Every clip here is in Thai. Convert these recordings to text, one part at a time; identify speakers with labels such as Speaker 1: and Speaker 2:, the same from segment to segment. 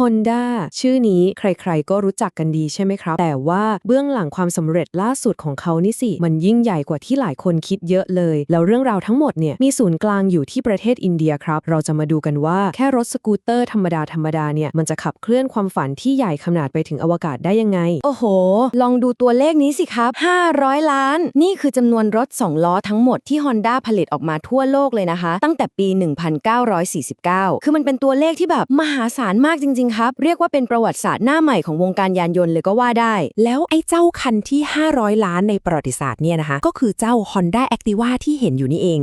Speaker 1: Honda ชื่อนี้ใครๆ ก็รู้จักกันดีใช่ไหมครับ แต่ว่าเบื้องหลังความสำเร็จล่าสุดของเขานี่สิ มันยิ่งใหญ่กว่าที่หลายคนคิดเยอะเลย แล้วเรื่องราวทั้งหมดเนี่ยมีศูนย์กลางอยู่ที่ประเทศอินเดียครับ เราจะมาดูกันว่าแค่รถสกูตเตอร์ธรรมดาธรรมดาเนี่ยมันจะขับเคลื่อนความฝันที่ใหญ่ขนาดไปถึงอวกาศได้ยังไง
Speaker 2: โอ้โห ลองดูตัวเลขนี้สิครับ 500 ล้าน นี่คือจำนวนรถ 2 ล้อทั้งหมดที่ Honda ผลิตออกมาทั่วโลกเลยนะคะ ตั้งแต่ปี 1949 คือมันเป็นตัวเลขที่แบบมหาศาลมากจริงๆครับ เรียกว่าเป็นประวัติศาสตร์หน้าใหม่ของวงการยานยนต์เลยก็ว่าได้
Speaker 3: แล้วไอ้เจ้าคันที่ 500 ล้านในประวัติศาสตร์เนี่ยนะคะ ก็คือเจ้า Honda Activa ที่เห็นอยู่นี่เอง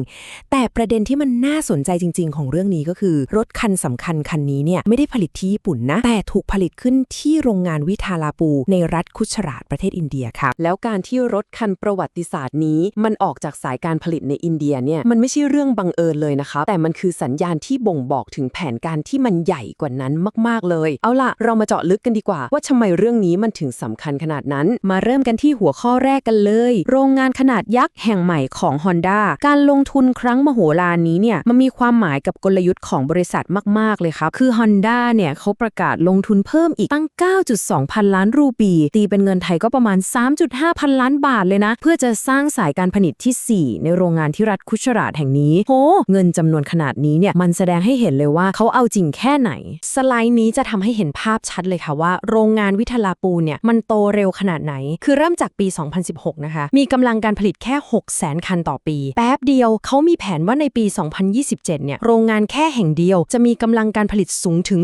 Speaker 3: แต่ประเด็นที่มันน่าสนใจจริง ๆ ของเรื่องนี้ก็คือ รถคันสำคัญคันนี้เนี่ยไม่ได้ผลิตที่ญี่ปุ่นนะ แต่ถูกผลิตขึ้นที่โรงงานวิทาลาปู ในรัฐคุชราตประเทศอินเดียค่ะ
Speaker 1: แล้วการที่รถคันประวัติศาสตร์นี้ มันออกจากสายการผลิตในอินเดียเนี่ยมันไม่ใช่เรื่องบังเอิญเลยนะคะแต่มันคือสัญญาณที่บ่งบอกถึงแผนการที่มันใหญ่กว่านั้นมากๆเลยเอาล่ะ เรามาเจาะลึกกันดีกว่า ว่าทำไมเรื่องนี้มันถึงสำคัญขนาดนั้น มาเริ่มกันที่หัวข้อแรกกันเลย โรงงานขนาดยักษ์แห่งใหม่ของ Honda การลงทุนครั้งมโหฬารนี้เนี่ยมันมีความหมายกับกลยุทธ์ของบริษัทมาก ๆ เลยครับ คือ Honda เนี่ยเขาประกาศลงทุนเพิ่มอีกตั้ง 9.2 พันล้านรูปี ตีเป็นเงินไทยก็ประมาณ 3.5 พันล้านบาทเลยนะ เพื่อจะสร้างสายการผลิตที่ 4 ในโรงงานที่รัฐคุชราตแห่งนี้โหเงินจำนวนขนาดนี้เนี่ยมันแสดงให้เห็นเลยว่าเขาเอาจริงแค่ไหน สไลด์นี้จะทำให้เห็นภาพชัดเลยค่ะว่า โรงงานวิทลาปูเนี่ยมันโตเร็วขนาดไหน คือเริ่มจากปี 2016 นะคะ มีกำลังการผลิตแค่ 6 0 0 0 0คันต่อปี แป๊บเดียวเขามีแผนว่าในปี 2027 เนี่ยโรงงานแค่แห่งเดียว จะมีกำลังการผลิตสูงถึง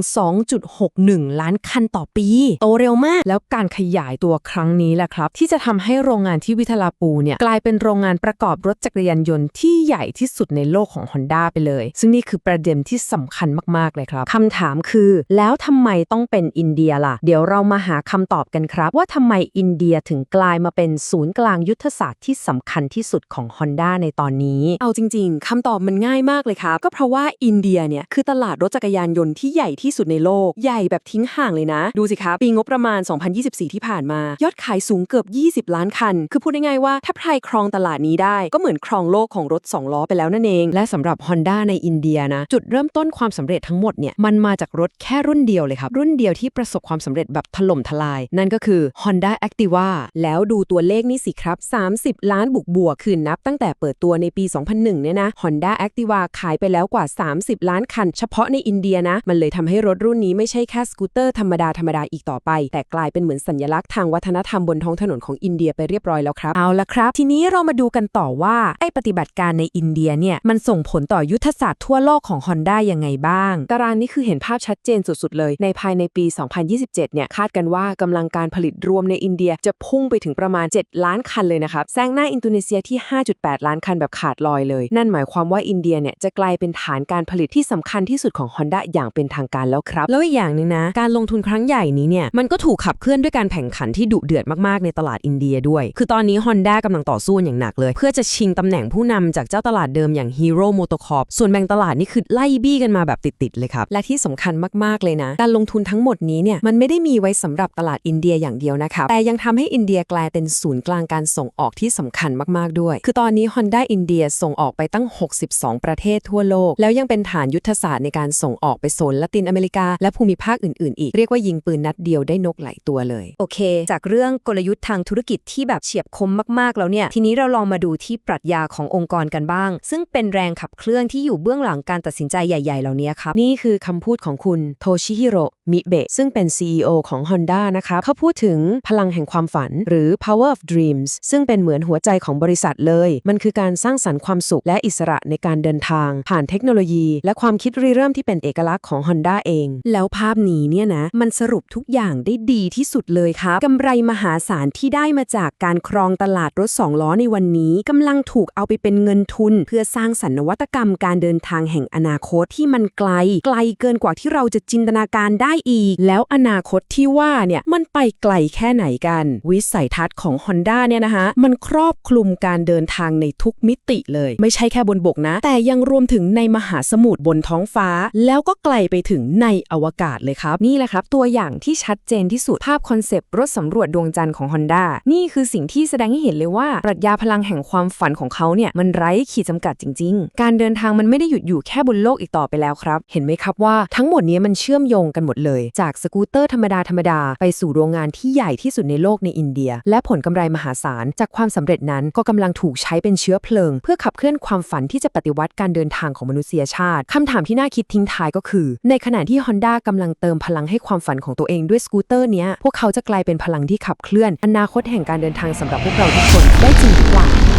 Speaker 1: 2.61 ล้านคันต่อปี โตเร็วมาก แล้วการขยายตัวครั้งนี้แหละครับ ที่จะทำให้โรงงานที่วิทลาปูเนี่ยกลายเป็นโรงงานประกอบรถจักรยานยนต์ที่ใหญ่ที่สุดในโลกของ Honda ไปเลย ซึ่งนี่คือประเด็นที่สำคัญมากๆเลยครับคำถามคือแล้วทำไมต้องเป็นอินเดียล่ะ เดี๋ยวเรามาหาคำตอบกันครับ ว่าทำไมอินเดียถึงกลายมาเป็นศูนย์กลางยุทธศาสตร์ที่สำคัญที่สุดของ Honda ในตอนนี้ เอาจริง ๆคำตอบมันง่ายมากเลยครับ ก็เพราะว่าอินเดียเนี่ยคือตลาดรถจักรยานยนต์ที่ใหญ่ที่สุดในโลก ใหญ่แบบทิ้งห่างเลยนะ ดูสิครับปีงบประมาณ 2024 ที่ผ่านมา ยอดขายสูงเกือบ 20 ล้านคัน คือพูดง่ายๆว่าถ้าใครครองตลาดนี้ได้ ก็เหมือนครองโลกของรถ 2 ล้อไปแล้วนั่นเอง และสำหรับ Honda ในอินเดียนะจุดเริ่มต้นความสำเร็จทั้งหมดเนี่ยมันมาจากรถแค่รุ่นเดียวดียวเลยครับ รุ่นเดียวที่ประสบความสำเร็จแบบถล่มทลาย นั่นก็คือ Honda Activa แล้วดูตัวเลขนี่สิครับ 30 ล้านบุกบวก คือนับตั้งแต่เปิดตัวในปี 2001 เนี่ยนะ Honda Activa ขายไปแล้วกว่า 30 ล้านคัน เฉพาะในอินเดียนะ มันเลยทำให้รถรุ่นนี้ไม่ใช่แค่สกูตเตอร์ธรรมดาธรรมดาอีกต่อไป แต่กลายเป็นเหมือนสัญลักษณ์ทางวัฒนธรรมบนท้องถนนของอินเดียไปเรียบร้อยแล้วครับ
Speaker 3: เอาละครับ ทีนี้เรามาดูกันต่อว่าไอ้ปฏิบัติการในอินเดียเนี่ยมันส่งผลต่อยุทธศาสตร์ทั่วโลกของ Honda ยังไงบ้าง
Speaker 1: ตารางนี้คือเห็นภาพชัดเจนสุดๆเลยในภายในปี 2027 เนี่ย คาดกันว่ากำลังการผลิตรวมในอินเดียจะพุ่งไปถึงประมาณ 7 ล้านคันเลยนะครับ แซงหน้าอินโดนีเซียที่ 5.8 ล้านคันแบบขาดลอยเลย นั่นหมายความว่าอินเดียเนี่ยจะกลายเป็นฐานการผลิตที่สำคัญที่สุดของ Honda อย่างเป็นทางการแล้วครับ
Speaker 3: แล้วอีกอย่างหนึ่งนะ การลงทุนครั้งใหญ่นี้เนี่ย มันก็ถูกขับเคลื่อนด้วยการแข่งขันที่ดุเดือดมากๆในตลาดอินเดียด้วย คือตอนนี้ Honda กำลังต่อสู้อย่างหนักเลย เพื่อจะชิงตำแหน่งผู้นำจากเจ้าตลาดเดิมอย่าง Hero Motocorp ส่วนแบ่งตลาดนี่คือไล่บี้กันมาแบบติดๆเลยครับ
Speaker 1: และที่สำคัญมากๆเลยนะการลงทุนทั้งหมดนี้เนี่ยมันไม่ได้มีไว้สำหรับตลาดอินเดียอย่างเดียวนะครับแต่ยังทำให้อินเดียกลายเป็นศูนย์กลางการส่งออกที่สำคัญมากๆด้วย คือตอนนี้ Honda อินเดียส่งออกไปตั้ง 62 ประเทศทั่วโลก แล้วยังเป็นฐานยุทธศาสตร์ในการส่งออกไปโซนละตินอเมริกา และภูมิภาคอื่นๆ อีก เรียกว่ายิงปืนนัดเดียวได้นกหลายตัวเลย
Speaker 2: โอเค จากเรื่องกลยุทธ์ทางธุรกิจที่แบบเฉียบคมมากๆแล้วเนี่ยทีนี้เราลองมาดูที่ปรัชญาขององค์กรกันบ้าง ซึ่งเป็นแรงขับเคลื่อนที่อยู่เบื้องหลังการตัดสินใจใหญ่ ๆ เหล่านี้ครับ
Speaker 1: นี่คือคำพูดของคุณโทชิฮิโรมิเบะซึ่งเป็น CEO ของ Honda นะครับเขาพูดถึงพลังแห่งความฝันหรือ power of dreams ซึ่งเป็นเหมือนหัวใจของบริษัทเลย มันคือการสร้างสรรค์ความสุขและอิสระในการเดินทาง ผ่านเทคโนโลยี และความคิดริเริ่มที่เป็นเอกลักษณ์ของ Honda เอง แล้วภาพนี้เนี่ยนะ มันสรุปทุกอย่างได้ดีที่สุดเลยครับกำไรมหาศาลที่ได้มาจากการครองตลาดรถสองล้อในวันนี้กำลังถูกเอาไปเป็นเงินทุน เพื่อสร้างสรรค์นวัตกรรมการเดินทางแห่งอนาคตที่มันไกล ไกลเกินกว่าที่เราจะจินตนาการได้อีก แล้วอนาคตที่ว่าเนี่ย มันไปไกลแค่ไหนกัน วิสัยทัศน์ของ Honda เนี่ยนะคะ มันครอบคลุมการเดินทางในทุกมิติเลย ไม่ใช่แค่บนบกนะ แต่ยังรวมถึงในมหาสมุทรบนท้องฟ้า แล้วก็ไกลไปถึงในอวกาศเลยครับ นี่แหละครับ ตัวอย่างที่ชัดเจนที่สุดภาพคอนเซปต์รถสำรวจดวงจันทร์ของ Honda นี่คือสิ่งที่แสดงให้เห็นเลยว่าปรัชญาพลังแห่งความฝันของเขาเนี่ยมันไร้ขีดจำกัดจริง ๆ การเดินทางมันไม่ได้หยุดอยู่แค่บนโลกอีกต่อไปแล้วครับ เห็นไหมครับว่าทั้งหมดนี้มันเชื่อมโยงกันหมดเลย จากสกูตเตอร์ธรรมดาธรรมดาไปสู่โรงงานที่ใหญ่ที่สุดในโลกในอินเดีย และผลกำไรมหาศาล จากความสำเร็จนั้นก็กำลังถูกใช้เป็นเชื้อเพลิง เพื่อขับเคลื่อนความฝันที่จะปฏิวัติการเดินทางของมนุษยชาติคำถามที่น่าคิดทิ้งท้ายก็คือ ในขณะที่ Honda กำลังเติมพลังให้ความฝันของตัวเองด้วยสกูตเตอร์เนี้ยพวกเขาจะกลายเป็นพลังที่ขับเคลื่อน อนาคตแห่งการเดินทางสำหรับพวกเราทุกคนได้จริงหรือเปล่า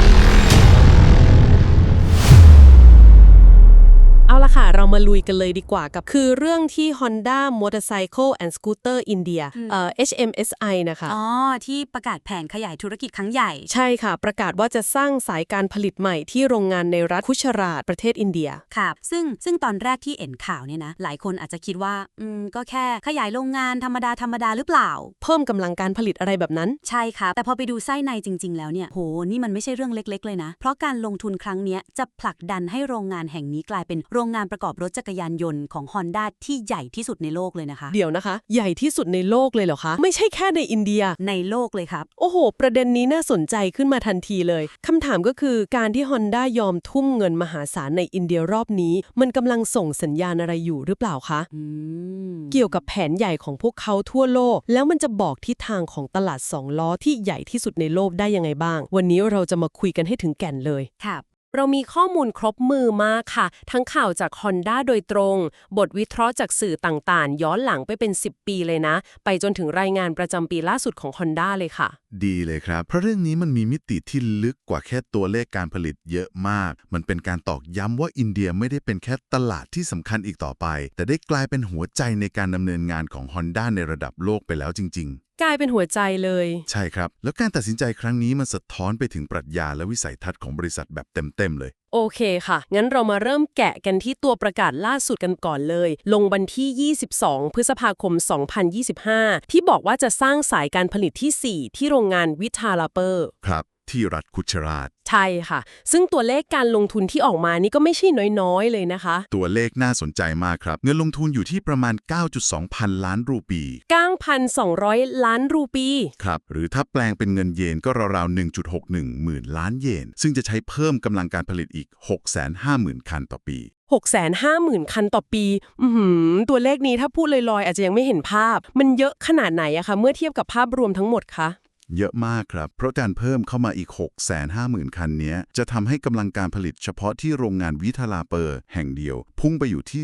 Speaker 4: มาลุยกันเลยดีกว่ากับ คือเรื่องที่ Honda Motorcycle and Scooter India เอ่อ HMSI นะคะ
Speaker 5: อ๋อ ที่ประกาศแผนขยายธุรกิจครั้งใหญ่
Speaker 4: ใช่ค่ะ ประกาศว่าจะสร้างสายการผลิตใหม่ที่โรงงานในรัฐคุชราตประเทศอินเดีย
Speaker 5: ครับ ซึ่งซึ่งตอนแรกที่เห็นข่าวเนี่ยนะ หลายคนอาจจะคิดว่า อืม ก็แค่ขยายโรงงานธรรมดาธรรมดาหรือเปล่า
Speaker 4: เพิ่มกำลังการผลิตอะไรแบบนั้น
Speaker 5: ใช่ครับแต่พอไปดูไส้ในจริง ๆ แล้วเนี่ย โห นี่มันไม่ใช่เรื่องเล็ก ๆ เลยนะ เพราะการลงทุนครั้งเนี้ยจะผลักดันให้โรงงานแห่งนี้กลายเป็นโรงงานประกอบรถจักรยานยนต์ของ Honda ที่ใหญ่ที่สุดในโลกเลยนะคะ
Speaker 4: เดี๋ยวนะคะ ใหญ่ที่สุดในโลกเลยเหรอคะ ไม่ใช่แค่ในอินเดีย
Speaker 5: ในโลกเลยครับ
Speaker 4: โอ้โห ประเด็นนี้น่าสนใจขึ้นมาทันทีเลยคำถามก็คือการที่ Honda ยอมทุ่มเงินมหาศาลในอินเดียรอบนี้ มันกำลังส่งสัญญาณอะไรอยู่หรือเปล่าคะ
Speaker 5: อืม
Speaker 4: เกี่ยวกับแผนใหญ่ของพวกเขาทั่วโลก แล้วมันจะบอกทิศทางของตลาดสองล้อที่ใหญ่ที่สุดในโลกได้ยังไงบ้าง วันนี้เราจะมาคุยกันให้ถึงแก่นเลย
Speaker 5: ครับ
Speaker 4: เรามีข้อมูลครบมือมากค่ะ ทั้งข่าวจาก Honda โดยตรง บทวิเคราะห์จากสื่อต่างๆ ย้อนหลังไปเป็น 10 ปีเลยนะ ไปจนถึงรายงานประจำปีล่าสุดของ Honda เลยค่ะ
Speaker 6: ดีเลยครับ เพราะเรื่องนี้มันมีมิติที่ลึกกว่าแค่ตัวเลขการผลิตเยอะมาก มันเป็นการตอกย้ำว่าอินเดียไม่ได้เป็นแค่ตลาดที่สำคัญอีกต่อไป แต่ได้กลายเป็นหัวใจในการดำเนินงานของ Honda ในระดับโลกไปแล้วจริง ๆ
Speaker 4: กลายเป็นหัวใจเลย
Speaker 6: ๆใช่ครับ แล้วการตัดสินใจครั้งนี้มันสะท้อนไปถึงปรัชญาและวิสัยทัศน์ของบริษัทแบบเต็ม ๆ เลย
Speaker 4: โอเคค่ะ งั้นเรามาเริ่มแกะกันที่ตัวประกาศล่าสุดกันก่อนเลย ลงวันที่ 22 พฤษภาคม 2025 ที่บอกว่าจะสร้างสายการผลิตที่ 4 ที่โรงงานวิทาลาเปอร์
Speaker 6: ครับ ที่รัฐคุชราต
Speaker 4: ใช่ค่ะ ซึ่งตัวเลขการลงทุนที่ออกมานี่ก็ไม่ใช่น้อยๆ เลยนะคะ
Speaker 6: ตัวเลขน่าสนใจมากครับ เงินลงทุนอยู่ที่ประมาณ 9.2 พันล้านรูปี
Speaker 4: 9,200 ล้านรูปี
Speaker 6: ครับ หรือถ้าแปลงเป็นเงินเยนก็ราวๆ 1.61 หมื่นล้านเยน ซึ่งจะใช้เพิ่มกำลังการผลิตอีก 650,000 คันต่อปี
Speaker 4: 650,000 คันต่อปีอือหือตัวเลขนี้ถ้าพูดลอยๆ อาจจะยังไม่เห็นภาพ มันเยอะขนาดไหนอะคะ เมื่อเทียบกับภาพรวมทั้งหมดคะ
Speaker 6: เยอะมากครับ เพราะการเพิ่มเข้ามาอีก 650,000 คันเนี้ยจะทำให้กำลังการผลิตเฉพาะที่โรงงานวิทาลาเปอร์แห่งเดียว พุ่งไปอยู่ที่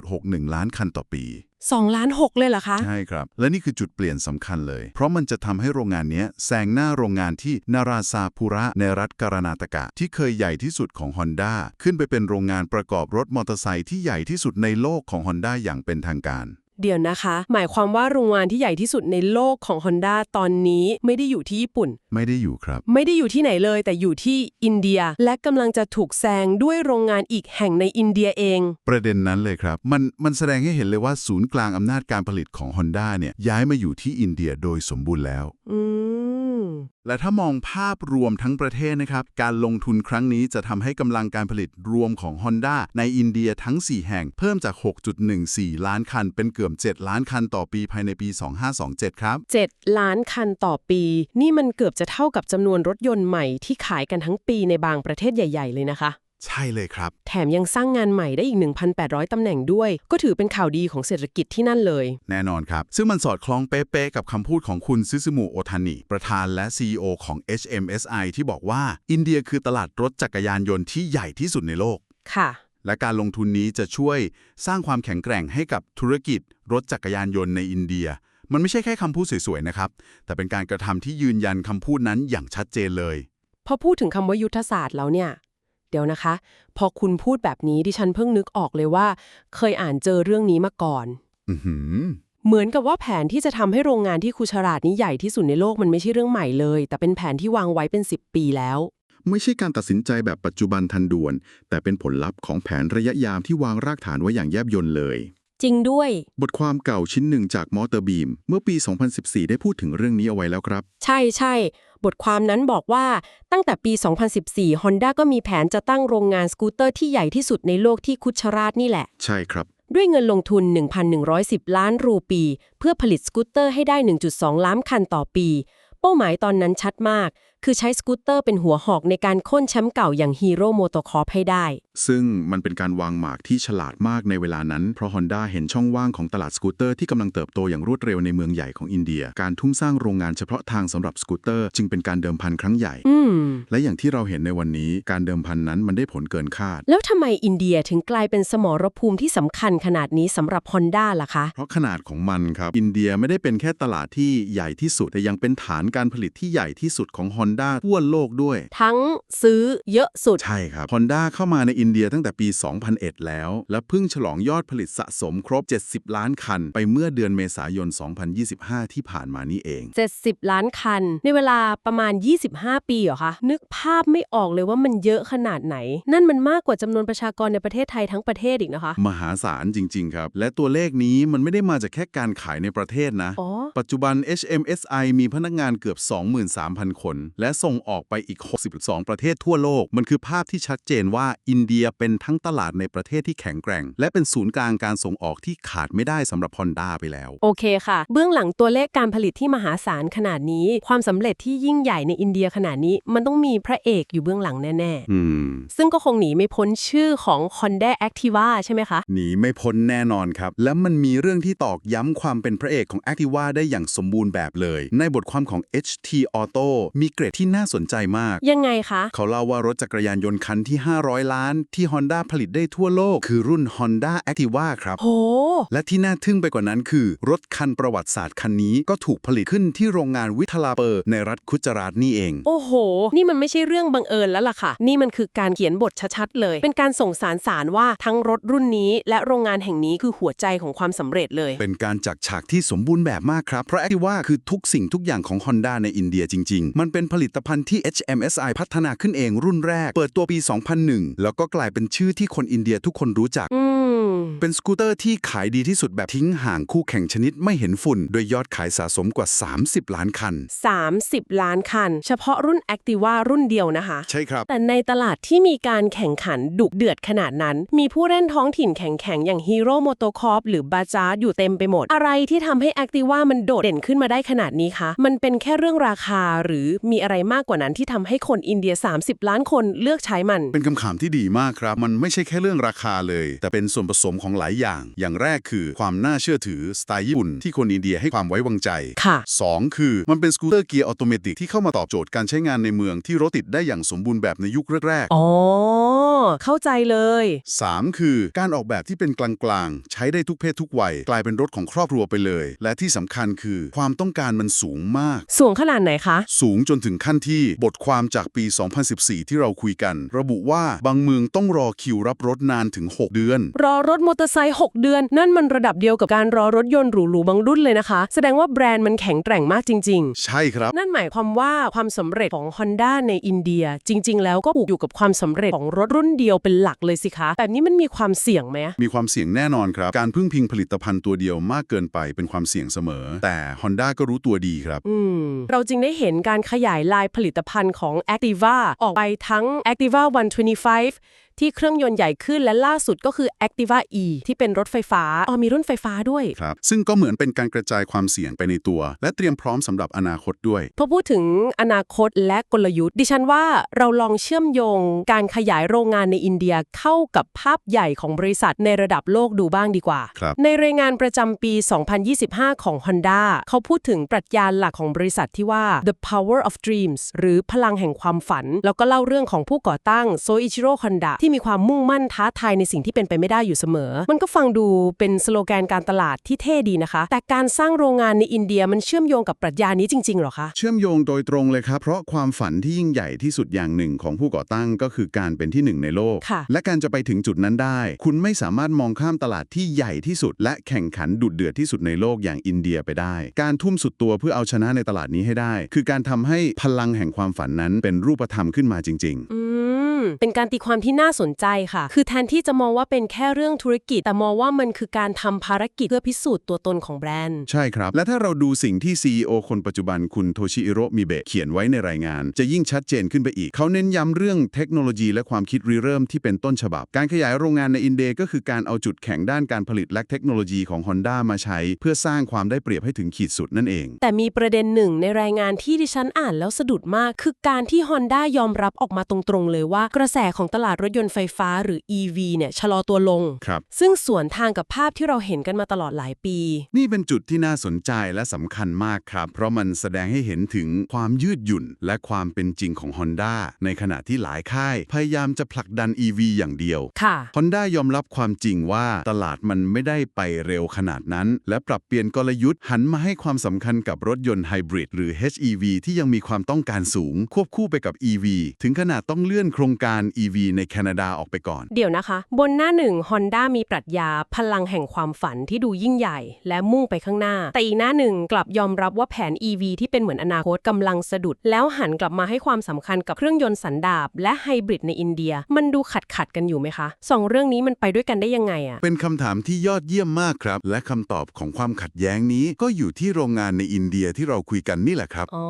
Speaker 6: 2.61 ล้านคันต่อปี
Speaker 4: 2ล้าน6เลยเหรอคะ
Speaker 6: ใช่ครับ และนี่คือจุดเปลี่ยนสำคัญเลย เพราะมันจะทำให้โรงงานเนี้ยแซงหน้าโรงงานที่นาราซาพุระในรัฐการนาตกะ ที่เคยใหญ่ที่สุดของ Honda ขึ้นไปเป็นโรงงานประกอบรถมอเตอร์ไซค์ที่ใหญ่ที่สุดในโลกของ Honda อย่างเป็นทางการ
Speaker 4: เดี๋ยวนะคะ หมายความว่าโรงงานที่ใหญ่ที่สุดในโลกของ Honda ตอนนี้ไม่ได้อยู่ที่ญี่ปุ่น
Speaker 6: ไม่ได้อยู่ครับ
Speaker 4: ไม่ได้อยู่ที่ไหนเลย แต่อยู่ที่อินเดีย และกำลังจะถูกแซงด้วยโรงงานอีกแห่งในอินเดียเอง
Speaker 6: ประเด็นนั้นเลยครับ มันมันแสดงให้เห็นเลยว่าศูนย์กลางอำนาจการผลิตของ Honda เนี่ยย้ายมาอยู่ที่อินเดียโดยสมบูรณ์แล้ว
Speaker 4: อืม
Speaker 6: และถ้ามองภาพรวมทั้งประเทศนะครับ การลงทุนครั้งนี้จะทำให้กำลังการผลิตรวมของ Honda ในอินเดียทั้ง 4 แห่งเพิ่มจาก 6.14 ล้านคัน เป็นเกือบ 7 ล้านคันต่อปีภายในปี 2527 ครับ
Speaker 4: 7 ล้านคันต่อปี นี่มันเกือบจะเท่ากับจำนวนรถยนต์ใหม่ที่ขายกันทั้งปีในบางประเทศใหญ่ ๆ เลยนะคะ
Speaker 6: ใช่เลยครับ
Speaker 4: แถมยังสร้างงานใหม่ได้อีก 1,800 ตำแหน่งด้วย ก็ถือเป็นข่าวดีของเศรษฐกิจที่นั่นเลย
Speaker 6: แน่นอนครับ ซึ่งมันสอดคล้องเป๊ะๆกับคำพูดของคุณซิซึมุโอทานิ ประธานและ CEO ของ HMSI ที่บอกว่า อินเดียคือตลาดรถจักรยานยนต์ที่ใหญ่ที่สุดในโลก
Speaker 4: ค่ะ
Speaker 6: และการลงทุนนี้จะช่วยสร้างความแข็งแกร่งให้กับธุรกิจ รถจักรยานยนต์ในอินเดีย มันไม่ใช่แค่คำพูดสวยๆนะครับ แต่เป็นการกระทำที่ยืนยันคำพูดนั้นอย่างชัดเจนเลย
Speaker 4: พอพูดถึงคำว่ายุทธศาสตร์แล้วเนี่ย เดี๋ยวนะคะ พอคุณพูดแบบนี้ดิฉันเพิ่งนึกออกเลยว่า เคยอ่านเจอเรื่องนี้มาก่อน
Speaker 6: อือหือ
Speaker 4: เหมือนกับว่าแผนที่จะทำให้โรงงานที่คูชราดนี้ใหญ่ที่สุดในโลกมันไม่ใช่เรื่องใหม่เลย แต่เป็นแผนที่วางไว้เป็น 10 ปีแล้ว
Speaker 7: ไม่ใช่การตัดสินใจแบบปัจจุบันทันด่วน แต่เป็นผลลัพธ์ของแผนระยะยาวที่วางรากฐานไว้อย่างแยบยลเลย
Speaker 4: จริงด้วย
Speaker 7: บทความเก่าชิ้นหนึ่งจากมอเตอร์บีม เมื่อปี 2014 ได้พูดถึงเรื่องนี้เอาไว้แล้วครับ
Speaker 4: ใช่ใช่ บทความนั้นบอกว่าตั้งแต่ปี 2014 Honda ก็มีแผนจะตั้งโรงงานสกูตเตอร์ที่ใหญ่ที่สุดในโลกที่คุชราชนี่แหละ
Speaker 7: ใช่ครับ
Speaker 4: ด้วยเงินลงทุน 1,110 ล้านรูปี เพื่อผลิตสกูตเตอร์ให้ได้ 1.2 ล้านคันต่อปี เป้าหมายตอนนั้นชัดมากคือใช้สกูตเตอร์เป็นหัวหอกในการโค่นแชมป์เก่าอย่างฮีโร่โมโตคอร์ให้ได้
Speaker 6: ซึ่งมันเป็นการวางหมากที่ฉลาดมากในเวลานั้น เพราะ Honda เห็นช่องว่างของตลาดสกูตเตอร์ที่กำลังเติบโตอย่างรวดเร็วในเมืองใหญ่ของอินเดีย การทุ่มสร้างโรงงานเฉพาะทางสำหรับสกูตเตอร์จึงเป็นการเดิมพันครั้งใหญ่
Speaker 4: อืม
Speaker 6: และอย่างที่เราเห็นในวันนี้การเดิมพันนั้นมันได้ผลเกินคาด
Speaker 4: แล้วทำไมอินเดียถึงกลายเป็นสมรภูมิที่สำคัญขนาดนี้สำหรับ Honda ล่ะคะ
Speaker 6: เพราะขนาดของมันครับ อินเดียไม่ได้เป็นแค่ตลาดที่ใหญ่ที่สุด แต่ยังเป็นฐานการผลิตที่ใหญ่ที่สุดของ Honda ทั่วโลกด้วย
Speaker 4: ทั้งซื้อเยอะสุด
Speaker 6: ใช่ครับ Honda เข้ามาในอินเดียตั้งแต่ปี 2001 แล้ว และเพิ่งฉลองยอดผลิตสะสมครบ 70 ล้านคัน ไปเมื่อเดือนเมษายน 2025 ที่ผ่านมานี่เอง
Speaker 4: 70 ล้านคัน ในเวลาประมาณ 25 ปีเหรอคะ นึกภาพไม่ออกเลยว่ามันเยอะขนาดไหน นั่นมันมากกว่าจำนวนประชากรในประเทศไทยทั้งประเทศอีกนะคะ
Speaker 6: มหาศาลจริง ๆ ครับ และตัวเลขนี้มันไม่ได้มาจากแค่การขายในประเทศนะ
Speaker 4: อ๋อ
Speaker 6: ปัจจุบัน HMSI มีพนักงานเกือบ 23,000 คนและส่งออกไปอีก 62 ประเทศทั่วโลก มันคือภาพที่ชัดเจนว่าอินเดียเป็นทั้งตลาดในประเทศที่แข็งแกร่ง และเป็นศูนย์กลางการส่งออกที่ขาดไม่ได้สำหรับ Honda ไปแล้ว
Speaker 4: โอเคค่ะ เบื้องหลังตัวเลขการผลิตที่มหาศาลขนาดนี้ ความสำเร็จที่ยิ่งใหญ่ในอินเดียขนาดนี้ มันต้องมีพระเอกอยู่เบื้องหลังแน่
Speaker 6: อืม
Speaker 4: ๆซึ่งก็คงหนีไม่พ้นชื่อของ Honda Activa ใช่ไหมคะ
Speaker 6: หนีไม่พ้นแน่นอนครับ และมันมีเรื่องที่ตอกย้ำความเป็นพระเอกของ Activa ได้อย่างสมบูรณ์แบบเลย ในบทความของ HT Auto มีเกรดที่น่าสนใจมาก
Speaker 4: ยังไงคะ
Speaker 6: เขาเล่าว่ารถจักรยานยนต์คันที่ 500 ล้าน ที่ Honda ผลิตได้ทั่วโลก คือรุ่น Honda Activa ครับ
Speaker 4: โห
Speaker 6: และที่น่าทึ่งไปกว่านั้นคือ รถคันประวัติศาสตร์คันนี้ก็ถูกผลิตขึ้นที่โรงงานวิทลาเปอร์ในรัฐคุจราตนี่เอง
Speaker 4: โอ้โห นี่มันไม่ใช่เรื่องบังเอิญแล้วล่ะค่ะ นี่มันคือการเขียนบทชัดๆเลย เป็นการส่งสารสารว่าทั้งรถรุ่นนี้ และโรงงานแห่งนี้คือหัวใจของความสำเร็จเลย
Speaker 6: เป็นการจักฉากที่สมบูรณ์แบบมากครับเพราะ Activa คือทุกสิ่งทุกอย่างของ Honda ในอินเดียจริง ๆ มันเป็นผลิตภัณฑ์ที่ HMSI พัฒนาขึ้นเองรุ่นแรก เปิดตัวปี 2001 แล้วก็กลายเป็นชื่อที่คนอินเดียทุกคนรู้จัก
Speaker 4: อืม
Speaker 6: เป็นสกูตเตอร์ที่ขายดีที่สุดแบบทิ้งห่างคู่แข่งชนิดไม่เห็นฝุ่น โดยยอดขายสะสมกว่า 30 ล้านคัน
Speaker 4: 30 ล้านคัน เฉพาะรุ่น Activa รุ่นเดียวนะคะ
Speaker 6: ใช่ครับ
Speaker 4: แต่ในตลาดที่มีการแข่งขันดุเดือดขนาดนั้น มีผู้เล่นท้องถิ่นแข็งๆ อย่าง Hero Motocorp หรือบาจาร์อยู่เต็มไปหมด อะไรที่ทำให้ Activa มันโดดเด่นขึ้นมาได้ขนาดนี้คะมันเป็นแค่เรื่องราคาหรือมีอะไรมากกว่านั้นที่ทำให้คนอินเดีย 30 ล้านคนเลือกใช้มัน
Speaker 6: เป็นคำถามที่ดีมากครับ มันไม่ใช่แค่เรื่องราคาเลย แต่เป็นส่วนผสมของหลายอย่าง อย่างแรกคือความน่าเชื่อถือสไตล์ญี่ปุ่นที่คนอินเดียให้ความไว้วางใจ
Speaker 4: ค่ะ
Speaker 6: 2 คือมันเป็นสกูตเตอร์เกียร์ออโตเมติกที่เข้ามาตอบโจทย์การใช้งานในเมืองที่รถติดได้อย่างสมบูรณ์แบบในยุคแรก
Speaker 4: อ๋อ เข้าใจเลย
Speaker 6: ๆ 3 คือการออกแบบที่เป็นกลางๆ ใช้ได้ทุกเพศทุกวัย กลายเป็นรถของครอบครัวไปเลย และที่สำคัญคือความต้องการมันสูงมาก
Speaker 4: สูงขนาดไหนคะ
Speaker 6: สูงจนถึงขั้นที่บทความจากปี 2014 ที่เราคุยกัน ระบุว่าบางเมืองต้องรอคิวรับรถนานถึง 6 เดือน
Speaker 4: รอรถมอเตอร์ไซค์6เดือน นั่นมันระดับเดียวกับการรอรถยนต์หรูๆบางรุ่นเลยนะคะ แสดงว่าแบรนด์มันแข็งแกร่งมากจริง ๆ
Speaker 6: ใช่ครับ
Speaker 4: นั่นหมายความว่าความสำเร็จของ Honda ในอินเดีย จริง ๆ แล้วก็ผูกอยู่กับความสำเร็จของรถรุ่นเดียวเป็นหลักเลยสิคะ แบบนี้มันมีความเสี่ยงไหม
Speaker 6: มีความเสี่ยงแน่นอนครับ การพึ่งพิงผลิตภัณฑ์ตัวเดียวมากเกินไปเป็นความเสี่ยงเสมอ แต่ Honda ก็รู้ตัวดีครับ
Speaker 4: อืม เราจึงได้เห็นการขยายลายผลิตภัณฑ์ของ Activa ออกไปทั้ง Activa 125 ที่เครื่องยนต์ใหญ่ขึ้นและล่าสุดก็คือ Activa E ที่เป็นรถไฟฟ้าอ๋อมีรุ่นไฟฟ้าด้วย
Speaker 6: ครับ ซึ่งก็เหมือนเป็นการกระจายความเสี่ยงไปในตัว และเตรียมพร้อมสำหรับอนาคตด้วย
Speaker 4: พอพูดถึงอนาคตและกลยุทธ์ ดิฉันว่าเราลองเชื่อมโยงการขยายโรงงานในอินเดียเข้ากับภาพใหญ่ของบริษัทในระดับโลกดูบ้างดีกว่า
Speaker 6: ครับ
Speaker 4: ในรายงานประจำปี 2025 ของ Honda เขาพูดถึงปรัชญาหลักของบริษัทที่ว่า the power of dreams หรือพลังแห่งความฝัน แล้วก็เล่าเรื่องของผู้ก่อตั้งโซอิชิโร่ฮอนดาที่มีความมุ่งมั่นท้าทายในสิ่งที่เป็นไปไม่ได้อยู่เสมอ มันก็ฟังดูเป็นสโลแกนการตลาดที่เท่ดีนะคะ แต่การสร้างโรงงานในอินเดียมันเชื่อมโยงกับปรัชญานี้จริงๆเหรอคะ
Speaker 6: เชื่อมโยงโดยตรงเลยครับเพราะความฝันที่ยิ่งใหญ่ที่สุดอย่างหนึ่งของผู้ก่อตั้งก็คือการเป็นที่หนึ่งในโลก
Speaker 4: ค่ะ
Speaker 6: และการจะไปถึงจุดนั้นได้ คุณไม่สามารถมองข้ามตลาดที่ใหญ่ที่สุด และแข่งขันดุเดือดที่สุดในโลกอย่างอินเดียไปได้ การทุ่มสุดตัวเพื่อเอาชนะในตลาดนี้ให้ได้ คือการทำให้พลังแห่งความฝันนั้นเป็นรูปธรรมขึ้นมาจริงๆ
Speaker 4: อืมเป็นการตีความที่น่าสนใจค่ะ คือแทนที่จะมองว่าเป็นแค่เรื่องธุรกิจ แต่มองว่ามันคือการทำภารกิจเพื่อพิสูจน์ตัวตนของแบรนด์
Speaker 6: ใช่ครับ และถ้าเราดูสิ่งที่ CEO คนปัจจุบันคุณโทชิอิโร่มิเบะเขียนไว้ในรายงาน จะยิ่งชัดเจนขึ้นไปอีก เขาเน้นย้ำเรื่องเทคโนโลยีและความคิดริเริ่มที่เป็นต้นฉบับ การขยายโรงงานในอินเดียก็คือการเอาจุดแข็งด้านการผลิตและเทคโนโลยีของ Honda มาใช้ เพื่อสร้างความได้เปรียบให้ถึงขีดสุดนั่นเอง
Speaker 4: แต่มีประเด็นหนึ่งในรายงานที่ดิฉันอ่านแล้วสะดุดมาก คือการที่ Honda ยอมรับออกมาตรงๆเลยว่ากระแสของตลาดรถยนต์ไฟฟ้าหรือ EV เนี่ยชะลอตัวลง
Speaker 6: ครับ
Speaker 4: ซึ่งสวนทางกับภาพที่เราเห็นกันมาตลอดหลายปี
Speaker 6: นี่เป็นจุดที่น่าสนใจและสำคัญมากครับ เพราะมันแสดงให้เห็นถึงความยืดหยุ่น และความเป็นจริงของ Honda ในขณะที่หลายค่าย พยายามจะผลักดัน EV อย่างเดียว
Speaker 4: ค่ะ
Speaker 6: Honda ยอมรับความจริงว่าตลาดมันไม่ได้ไปเร็วขนาดนั้น และปรับเปลี่ยนกลยุทธ์หันมาให้ความสำคัญกับรถยนต์ไฮบริดหรือ HEV ที่ยังมีความต้องการสูง ควบคู่ไปกับ EV ถึงขนาดต้องเลื่อนโครงการ EV ในแคนาดาออกไปก่อน
Speaker 4: เดี๋ยวนะคะ บนหน้าหนึ่ง Honda มีปรัชญาพลังแห่งความฝันที่ดูยิ่งใหญ่ และมุ่งไปข้างหน้า แต่อีกหน้าหนึ่งกลับยอมรับว่าแผน EV ที่เป็นเหมือนอนาคตกำลังสะดุด แล้วหันกลับมาให้ความสำคัญกับเครื่องยนต์สันดาปและไฮบริดในอินเดีย มันดูขัดขัดๆกันอยู่ไหมคะสองเรื่องนี้มันไปด้วยกันได้ยังไงอะ
Speaker 6: เป็นคำถามที่ยอดเยี่ยมมากครับ และคำตอบของความขัดแย้งนี้ก็อยู่ที่โรงงานในอินเดียที่เราคุยกันนี่แหละครับ
Speaker 4: อ๋อ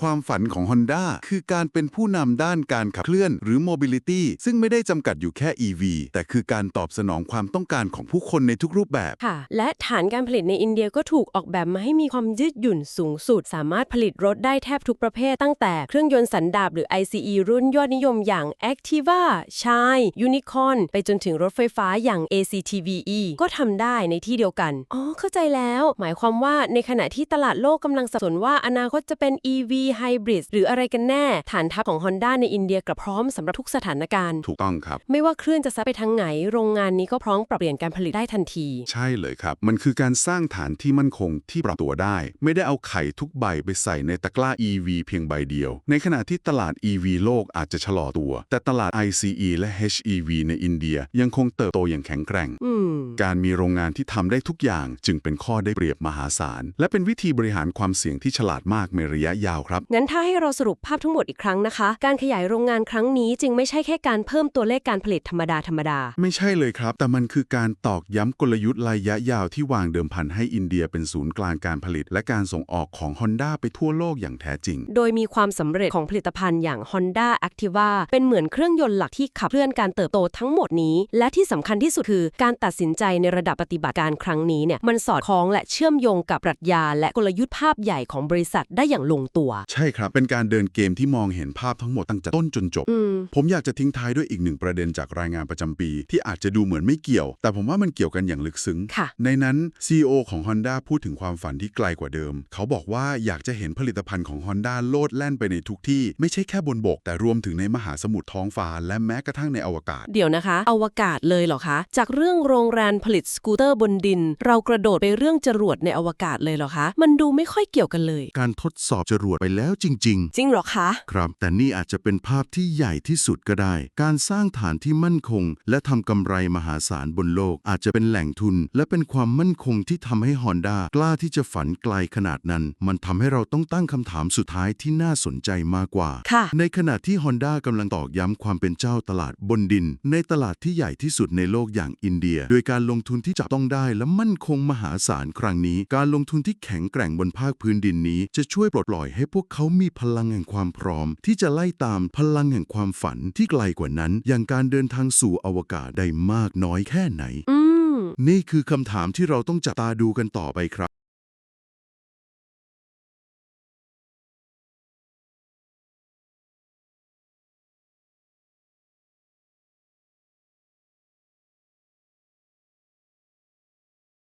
Speaker 6: ความฝันของ Honda คือการเป็นผู้นำด้านการขับเคลื่อน หรือ mobility ซึ่งไม่ได้จำกัดอยู่แค่ EV แต่คือการตอบสนองความต้องการของผู้คนในทุกรูปแบบ
Speaker 4: ค่ะ และฐานการผลิตในอินเดียก็ถูกออกแบบมาให้มีความยืดหยุ่นสูงสุด สามารถผลิตรถได้แทบทุกประเภทตั้งแต่เครื่องยนต์สันดาปหรือ ICE รุ่นยอดนิยมอย่าง Activa Shine Unicorn ไปจนถึงรถไฟฟ้าอย่าง ACTVE ก็ทำได้ในที่เดียวกัน อ๋อ เข้าใจแล้ว หมายความว่าในขณะที่ตลาดโลกกำลังสับสนว่าอนาคตจะเป็น EV Hybrid หรืออะไรกันแน่ ฐานทัพของ Honda ในอินเดียกลับพร้อมสำหรับทุกสถานการณ์
Speaker 6: ถูกต้องครับ
Speaker 4: ไม่ว่าคลื่นจะซัดไปทางไหน โรงงานนี้ก็พร้อมปรับเปลี่ยนการผลิตได้ทันที
Speaker 6: ใช่เลยครับ มันคือการสร้างฐานที่มั่นคงที่ปรับตัวได้ ไม่ได้เอาไข่ทุกใบไปใส่ในตะกร้า EV เพียงใบเดียว ในขณะที่ตลาด EV โลกอาจจะชะลอตัว แต่ตลาด ICE และ HEV ในอินเดียยังคงเติบโตอย่างแข็งแกร่ง
Speaker 4: อืม
Speaker 6: การมีโรงงานที่ทำได้ทุกอย่างจึงเป็นข้อได้เปรียบมหาศาล และเป็นวิธีบริหารความเสี่ยงที่ฉลาดมากในระยะยาวครับ
Speaker 4: งั้นถ้าให้เราสรุปภาพทั้งหมดอีกครั้งนะคะ การขยายโรงงานครั้งนี้จึงไม่ใช่แค่การเพิ่มตัวเลขการผลิตธรรมดาธรรมดา
Speaker 6: ไม่ใช่เลยครับ แต่มันคือการตอกย้ำกลยุทธ์ระยะยาวที่วางเดิมพันให้อินเดียเป็นศูนย์กลางการผลิต และการส่งออกของ Honda ไปทั่วโลกอย่างแท้จริง
Speaker 4: โดยมีความสำเร็จของผลิตภัณฑ์อย่าง Honda Activa เป็นเหมือนเครื่องยนต์หลักที่ขับเคลื่อนการเติบโตทั้งหมดนี้ และที่สำคัญที่สุดคือ การตัดสินใจในระดับปฏิบัติการครั้งนี้เนี่ยมันสอดคล้องและเชื่อมโยงกับปรัชญาและกลยุทธ์ภาพใหญ่ของบริษัทได้อย่างลงตัว
Speaker 6: ใช่ครับเป็นการเดินเกมที่มองเห็นภาพทั้งหมดตั้งแต่ต้นจนจบ
Speaker 4: อืม
Speaker 6: ผมอยากจะทิ้งท้ายด้วยอีกหนึ่งประเด็นจากรายงานประจำปี ที่อาจจะดูเหมือนไม่เกี่ยว แต่ผมว่ามันเกี่ยวกันอย่างลึกซึ้ง
Speaker 4: ค่ะ
Speaker 6: ในนั้น CEO ของ Honda พูดถึงความฝันที่ไกลกว่าเดิม เขาบอกว่าอยากจะเห็นผลิตภัณฑ์ของ Honda โลดแล่นไปในทุกที่ไม่ใช่แค่บนบก แต่รวมถึงในมหาสมุทรท้องฟ้า และแม้กระทั่งในอวกาศ
Speaker 4: เดี๋ยวนะคะ อวกาศเลยเหรอคะ จากเรื่องโรงแรมผลิตสกูตเตอร์บนดิน เรากระโดดไปเรื่องจรวดในอวกาศเลยเหรอคะ มันดูไม่ค่อยเกี่ยวกันเลย
Speaker 8: การทดสอบจรวดไปแล้วจริง
Speaker 4: จริงเหรอคะ
Speaker 8: ๆครับ แต่นี่อาจจะเป็นภาพที่ใหญ่ที่สุดก็ได้ การสร้างฐานที่มั่นคง และทำกำไรมหาศาลบนโลก อาจจะเป็นแหล่งทุน และเป็นความมั่นคงที่ทำให้ Honda กล้าที่จะฝันไกลขนาดนั้น มันทำให้เราต้องตั้งคำถามสุดท้ายที่น่าสนใจมากกว่า
Speaker 4: ค่ะ
Speaker 8: ในขณะที่ Honda กำลังตอกย้ำความเป็นเจ้าตลาดบนดิน ในตลาดที่ใหญ่ที่สุดในโลกอย่างอินเดีย โดยการลงทุนที่จับต้องได้และมั่นคงมหาศาลครั้งนี้ การลงทุนที่แข็งแกร่งบนภาคพื้นดินนี้ จะช่วยปลดปล่อยให้พวกเขามีพลังแห่งความพร้อม ที่จะไล่ตามพลังแห่งความฝันที่ไกลกว่านั้น อย่างการเดินทางสู่อวกาศได้มากน้อยแค่ไหน
Speaker 4: อืม
Speaker 8: นี่คือคำถามที่เราต้องจับตาดูกันต่อไปครับ